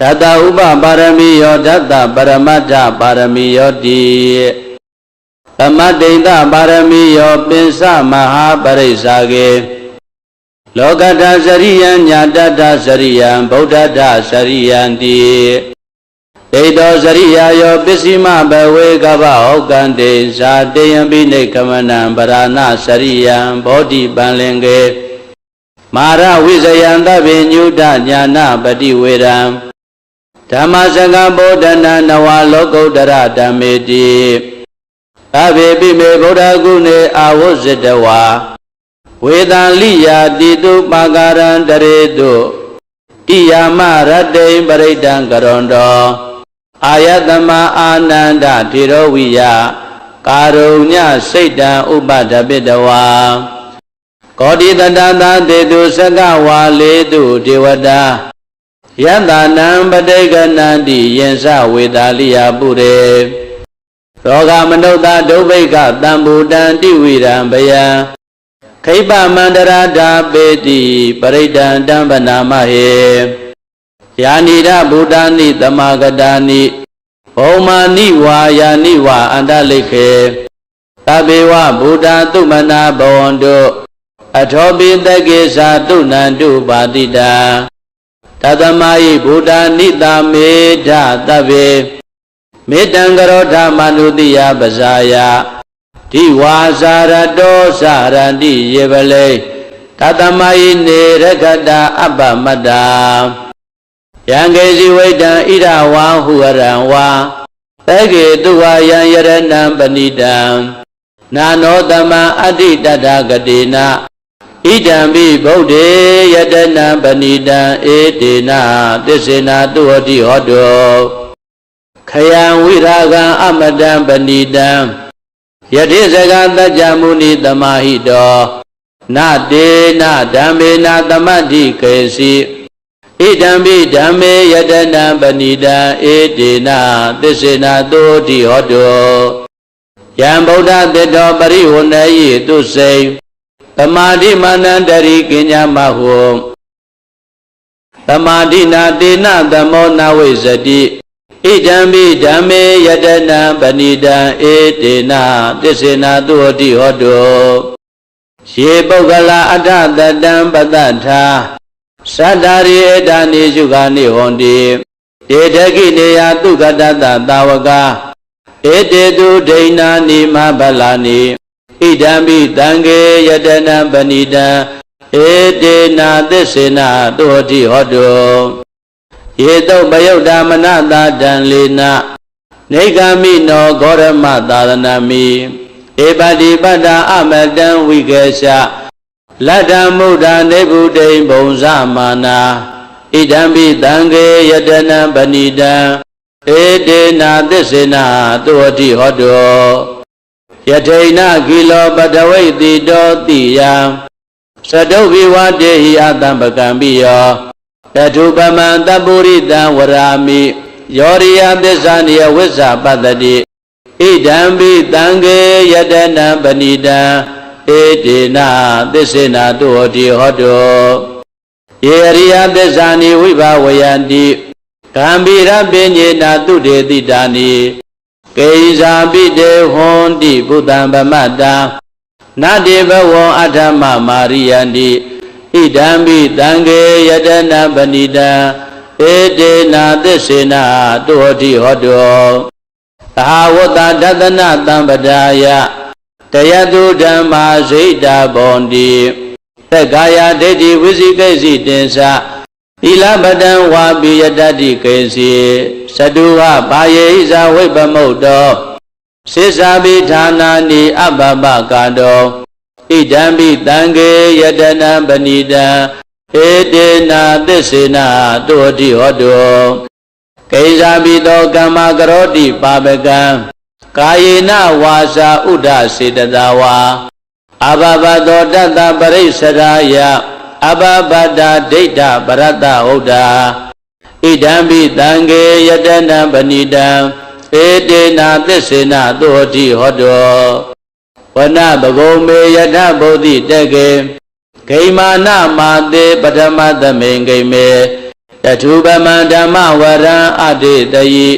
ဓတ္တဥပပါရမီယောဓတ္တပရမတ္ထပါရမီယောတိသမတ္တိတပါရမီယောပင်စမဟာပရိစ္ဆာကေလောကတ္ထစရိယံညာတတ္ထစရိယံဗုဒ္ဓတ္ထစရိယံတိဒိဋ္ဌောစရိယာယောပစ္စည်းမဘဝေကဗဟောကံတေဇာတေယံပိနေကမနံပရဏစရိယံဘောဓိပံလင်ကေမာရဝိဇယံသဗ္ဗညုတညာနာပတိဝေရံ ဓမ္မစကဗောဓနာနဝလောကုတ္တရဓမ္မေတိအဘေပိမေဗုဒ္ဓဂုဏေအာဝဇ္ဇတဝါဝေတံလိယာတိတုပါကာရံတရေတုဣယာမရတ္တိံပရိဒံကရွန်တောအာယတမအာနန္ဒထေရဝိယကာရုညစိတ်တံဥပဒပိတဝါကောတိတတသတေတုစကဝါလေတုဒေဝတာ ယတနံပဋိကနန္တိယင်္စဝေတာလိယပုရေရောဂမနုဿဒုဗိကတံဘူတံတိဝိရံဘယံခိပမန္တရာဓာပေတိပရိဒံတံပနာမဟေယာနိရဗုဒ္ဓာနိတမဂတာနိဘောမာနိဝါယာနိဝါအန္တလိခေသဗ္ဗေဝဗုဒ္ဓသုမနာဘဝန္တုအထောပိတကေသာတုဏန္တုပါတိတာ တသမယိဗုဒ္ဓနိတာမေဓသဗ္ဗေမေတံကရောဓမနုတိယပဇာယဒီဝါစာရတောစာရတိယေပလေတသမယိနေရခတာအပ္ပမတ္တာယံကေစီဝိတံဣရဝါဟုရံဝါသကေတုဝါယံယရဏံပဏိတံနာနောတမံအဋ္ဌိတတဂတိနာ ဣဒံပိဗုဒ္ဓေယတနံပဏိတံဧတေနသစ္စေနာတုဟတိဟောတောခယံဝိရာဂံအမတံပဏိတံယတိစကတัจ jam မုနိတမဟိတောနတေနဓမ္မေနသမတ္တိကေစီဣဒံပိဓမ္မေယတနံပဏိတံဧတေနသစ္စေနာတုဟတိဟောတောယံဗုဒ္ဓတေတောပရိဝဏယိတုစိံ သမာဓိမာနန္တရိကိညာမဟုသမာဓိနာတေနသမောနဝိဇတိဣဒံပိဓမ္မေယတနံပဏိတံဧတေနသစ္စေနာတုဟတိဟောတုယေပုဂ္ဂလာအထတတံပတ္တထာသတ္တာရိဧတနိယုဂာနိဟောတိတေတကိနေယတုကတတသာဝကာဧတေတုဒိဏာနိမဗလာနိ ဣဒံပိတံကေယတနံပဏိတံဧတေနာသစ္စေနာတုဟတိဟောတုယေတုပယုတ်ဓမ္မနတာတံလေနနေဂမိနောဂောရမသာသနာမိဧပတိပတ္တာအမတံဝိကေရှလတ္တမုဒ္ဒနေဗုဒိံဘုံဇမာနာဣဒံပိတံကေယတနံပဏိတံဧတေနာသစ္စေနာတုဟတိဟောတော ယထိဏကိလောပတဝိတိတောတိယံသတုဘိဝတေဟိအတံပကံပိယောတထုပမံတပုရိတံဝရာမိယောရိယသစ္စာနိယဝိဇ္ဇပတ္တိဣဒံပိတံကေယတနံပဏိတံဧတေနသစ္စေနာတုဟောတိဟောတောယေရိယသစ္စာနိဝိဘဝယန္တိကံဗိရပညေနာတုတေတိတာနိ ကေဇာပိတေဟွန်တိဘုဒ္ဓံဗမတ္တာနတေဘဝံအထမမာရိယန္တိဣဒံပိတံကေယတနာပဏိတံဧတေနာသစ္စေနာတုဟတိဟောတောသဟာဝတ္တဒသနတံပဒါယတယတုဓမ္မာဇိတာဘောန္တိသက္ကာယဒိဋ္ဌိဝိသိကိစီတင်္စ သီလပတံဝါပိယတတိကေစီသတုဝဘာယေဣဇဝိပမုတ်တောစေစာပိဌာနာနိအပပကာတောဣဒံပိတံကေယတနံပဏိတံဧတေနာသစ္စေနာတုဟတိဟောတောကိဇာပိတောကမ္မကရောတိပါပကံကာယေနဝါစာဥဒ္ဒစေတသာဝါအဘဘသောတတ္တပရိစ္ဆရာယ အဘဘဒာဒိဋ္ဌပရတ္တဟုတ်တာဣဒံပိတံဃေယတနံပဏိတံဧတေနာသစ္စေနသောတိဟောတောဝနဘဂုံမေယထဗုဒ္ဓိတကေဂိမာနမာတေပထမသမိန်ဂိမေတထုပမံဓမ္မဝရံအတေတယိ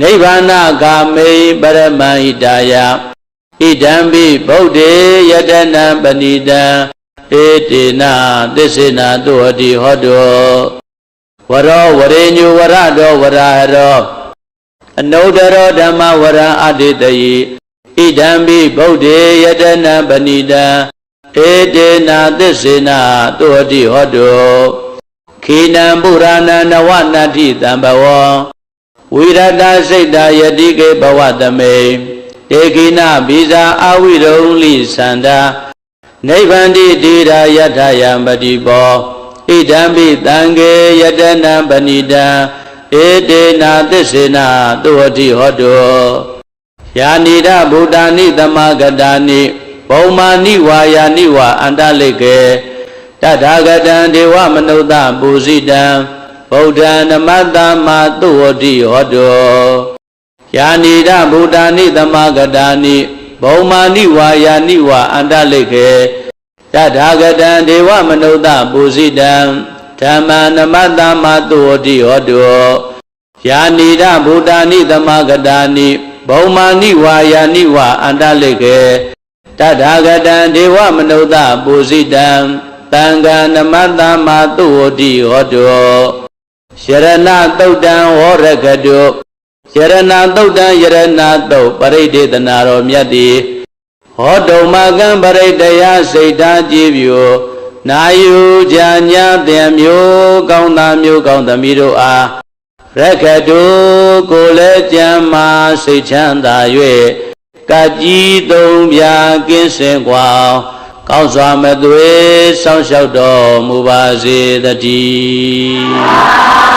နိဗ္ဗာနဂာမေပရမဟိတာယဣဒံပိဗုဒ္ဓေယတနံပဏိတံ ဧတေနာသစ္စေနာသောတိဟောတောဝရောဝရေညုဝရတောဝရဟရောအနုတရောဓမ္မဝရံအတေတယိဣဒံပိဗုဒ္ဓေယတနံပဏိတံဧတေနာသစ္စေနာသောတိဟောတောခေနံပုရာဏနဝနတ္ထိတံဘဝံဝိရတစိတ်တာယတိကေဘဝသမေတေခိနဘိဇာအဝိရုံလိသန္တာ နိဗ္ဗန္တိတိရာယထယံပတိပောဣဒံပိတံကေယတနံပဏိတံဧတေနာသစ္စေနာသောတိဟောတောယာနိဒဗုဒ္ဓာနိသမဂတာနိဘုံမာနိဝါယာနိဝါအန္တလိကေတထာဂတံဒေဝမနုဿပူဇိတံဗုဒ္ဓံနမတ္တမသုဝတိဟောတောယာနိဒဗုဒ္ဓာနိသမဂတာနိ ဘုံမာနိဝါယာနိဝါအန္တလိကေတထာဂတံဒေဝမနုဿပူဇိတံဓမ္မနမတ္တမသုဝတိဟောတောယာနိဒဗုဒ္ဓာနိသမဂတာနိဘုံမာနိဝါယာနိဝါအန္တလိကေတထာဂတံဒေဝမနုဿပူဇိတံတံဃာနမတ္တမသုဝတိဟောတောယရဏတုတ်တံဝရကတု ယရဏသုတ်တံယရဏသုတ်ပရိဒေသနာတော်မြတ်တိဟောတုံမကံပရိတယစိတ်ဓာကြည်ပြုနာယူကြညာတံမျိုးကောင်းသားမျိုးကောင်းသမီးတို့အားရခတုကိုလည်းကြံမာစိတ်ချမ်းသာ၍ကကြီးသုံးပြကင်းစင်ကွာကောင်းစွာမသွေစောင့်ရှောက်တော်မူပါစေတည်း